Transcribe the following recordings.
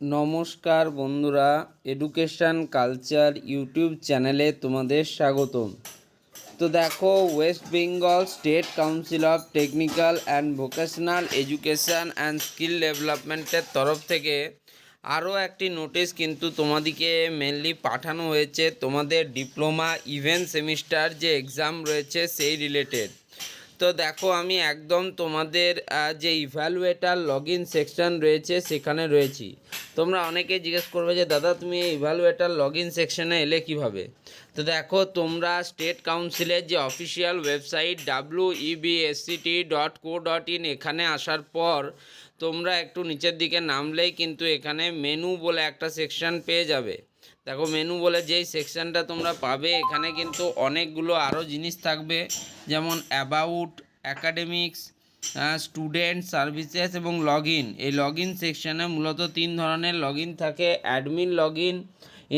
নমস্কার বন্ধুরা education culture YouTube চ্যানেলে তোমাদের স্বাগতম। তো দেখো West Bengal state council of technical and vocational education and skill ডেভেলপমেন্টের তরফ থেকে আরও একটি নোটিশ কিন্তু তোমাদিকে মেনলি পাঠানো হয়েছে। তোমাদের ডিপ্লোমা ইভেন্ট সেমিস্টার যে এক্সাম রয়েছে, সেই রিলেটেড তো দেখো, আমি একদম তোমাদের যে ইভ্যালুয়েটার লগ ইন সেকশন রয়েছে, সেখানে রয়েছি। তোমরা অনেকে জিজ্ঞেস করবে যে, দাদা, তুমি এই ইভ্যালুয়েটার লগ ইন সেকশনে এলে কীভাবে? তো দেখো, তোমরা স্টেট কাউন্সিলের যে official website W EBSCT dot co dot in এখানে আসার পর, তোমরা একটু নিচের দিকে নামলেই কিন্তু এখানে মেনু বলে একটা সেকশন পেয়ে যাবে। দেখো মেনু বলে যেই সেকশনটা তোমরা পাবে, এখানে কিন্তু অনেকগুলো আরও জিনিস থাকবে, যেমন অ্যাবাউট অ্যাকাডেমিক্স স্টুডেন্ট সার্ভিসেস এবং লগ এই লগ সেকশনে মূলত তিন ধরনের লগ থাকে। Admin log in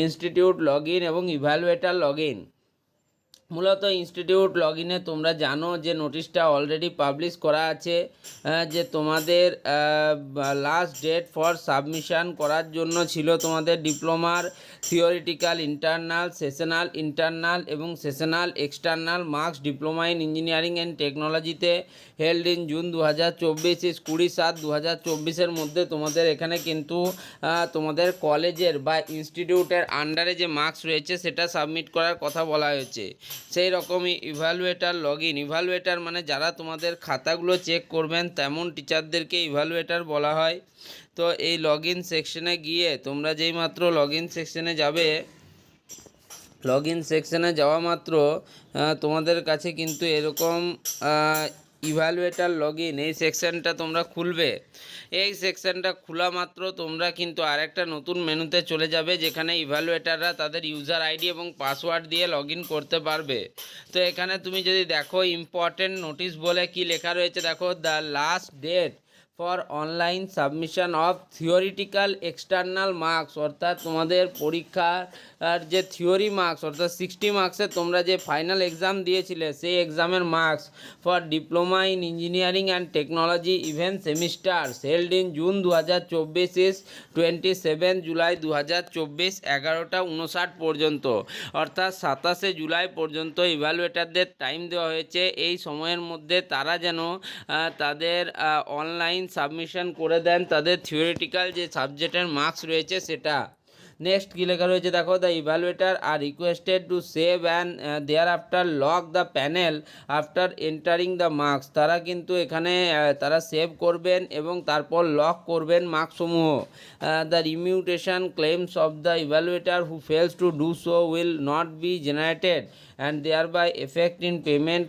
institute log এবং ইভ্যালুয়েটার লগ মূলত ইনস্টিটিউট লগ ইনে তোমরা জানো যে নোটিশটা অলরেডি পাবলিশ করা আছে যে তোমাদের লাস্ট ডেট ফর সাবমিশন করার জন্য ছিল তোমাদের ডিপ্লোমার থিওরিটিক্যাল ইন্টারনাল সেশনাল ইন্টারনাল এবং sessional external marks diploma in engineering and টেকনোলজিতে হেল্ড ইন জুন দু হাজার চব্বিশ কুড়ি সাত দু হাজার চব্বিশের মধ্যে তোমাদের এখানে কিন্তু তোমাদের কলেজের বা ইনস্টিটিউটের আন্ডারে যে মার্কস রয়েছে সেটা সাবমিট করার কথা বলা হয়েছে। সেই রকমই ইভ্যালুয়েটার লগ ইন ইভ্যালুয়েটার মানে যারা তোমাদের খাতাগুলো চেক করবেন, তেমন টিচারদেরকে ইভ্যালুয়েটার বলা হয়। তো এই লগ ইন সেকশনে গিয়ে তোমরা যেই মাত্র লগ ইন সেকশনে যাবে লগ ইন সেকশনে যাওয়া মাত্র তোমাদের কাছে কিন্তু এরকম ইভ্যালুয়েটার লগ ইন এই সেকশনটা তোমরা খুলবে। এই সেকশনটা খোলা মাত্র তোমরা কিন্তু আরেকটা নতুন মেনুতে চলে যাবে, যেখানে ইভ্যালুয়েটাররা তাদের ইউজার আইডি এবং পাসওয়ার্ড দিয়ে লগ করতে পারবে। তো এখানে তুমি যদি দেখো ইম্পর্টেন্ট নোটিশ বলে কি লেখা রয়েছে, দেখো the last date for online submission of theoretical external marks, অর্থাৎ তোমাদের পরীক্ষার যে থিওরি মার্কস, অর্থাৎ সিক্সটি মার্কসের তোমরা যে ফাইনাল এক্সাম দিয়েছিলে, সেই এক্সামের marks for diploma in engineering and technology even semester, held in June দু হাজার চব্বিশ, টোয়েন্টি সেভেন জুলাই দু হাজার চব্বিশ, এগারোটা উনষাট পর্যন্ত। অর্থাৎ সাতাশে জুলাই পর্যন্ত ইভ্যালুয়েটারদের টাইম দেওয়া হয়েছে। এই সময়ের মধ্যে তারা যেন তাদের অনলাইন সাবমিশন করে দেন তাদের থিওরিটিক্যাল যে সাবজেক্টের মার্কস রয়েছে সেটা। নেক্সট কী লেখা রয়েছে? দেখো the evaluator are requested to save and thereafter lock the panel after entering the marks তারা কিন্তু এখানে তারা সেভ করবেন এবং তারপর লক করবেন মার্কসমূহ। The remuneration claims of the evaluator who fails to do so will not be generated and thereby effect in payment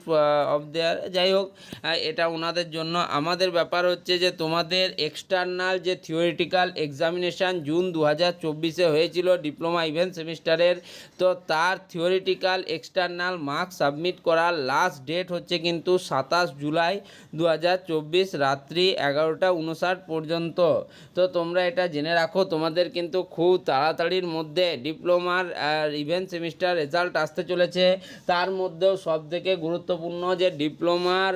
of their যাই হোক এটা ওনাদের জন্য। আমাদের ব্যাপার হচ্ছে যে তোমাদের এক্সটার্নাল যে থিওরিটিক্যাল এক্সামিনেশান জুন দু হাজার চব্বিশে হয়েছিল ডিপ্লোমা ইভেন্ট সেমিস্টারের। তো তার থিওরিটিক্যাল এক্সটার্নাল মার্কস সাবমিট করার লাস্ট ডেট হচ্ছে কিন্তু সাতাশ জুলাই দু হাজার চব্বিশ রাত্রি এগারোটা উনষাট পর্যন্ত। তো তোমরা এটা জেনে রাখো, তোমাদের কিন্তু খুব তাড়াতাড়ির মধ্যে ডিপ্লোমার ইভেন্ট সেমিস্টার রেজাল্ট আসতে চলেছে। তার মধ্যেও সব থেকে গুরুত্বপূর্ণ যে ডিপ্লোমার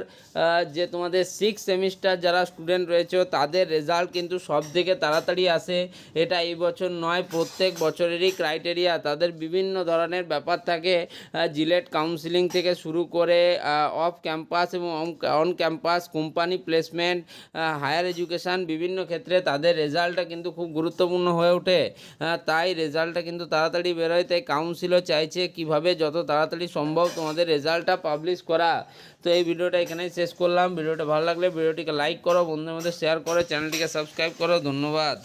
যে তোমাদের সিক্স সেমিস্টার যারা স্টুডেন্ট রয়েছে, তাদের রেজাল্ট কিন্তু সব থেকে তাড়াতাড়ি আসে। এটা এই বছর নয়, প্রত্যেক বছরেরই ক্রাইটেরিয়া তাদের বিভিন্ন ধরনের ব্যাপার থাকে। জিলেট কাউন্সিলিং থেকে শুরু করে অফ ক্যাম্পাস এবং on campus company placement higher education বিভিন্ন ক্ষেত্রে তাদের রেজাল্টটা কিন্তু খুব গুরুত্বপূর্ণ হয়ে ওঠে। তাই রেজাল্টটা কিন্তু তাড়াতাড়ি বেরোয়, তাই কাউন্সিলও চাইছে কীভাবে যত তাড়াতাড়ি সম্ভব তোমাদের রেজাল্টটা পাবলিশ করা। তো এই ভিডিওটা এখানেই শেষ করলাম। ভিডিওটা ভালো লাগলে ভিডিওটিকে লাইক করো, বন্ধুদের মধ্যে শেয়ার করো চ্যানেলটিকে সাবস্ক্রাইব করো। ধন্যবাদ।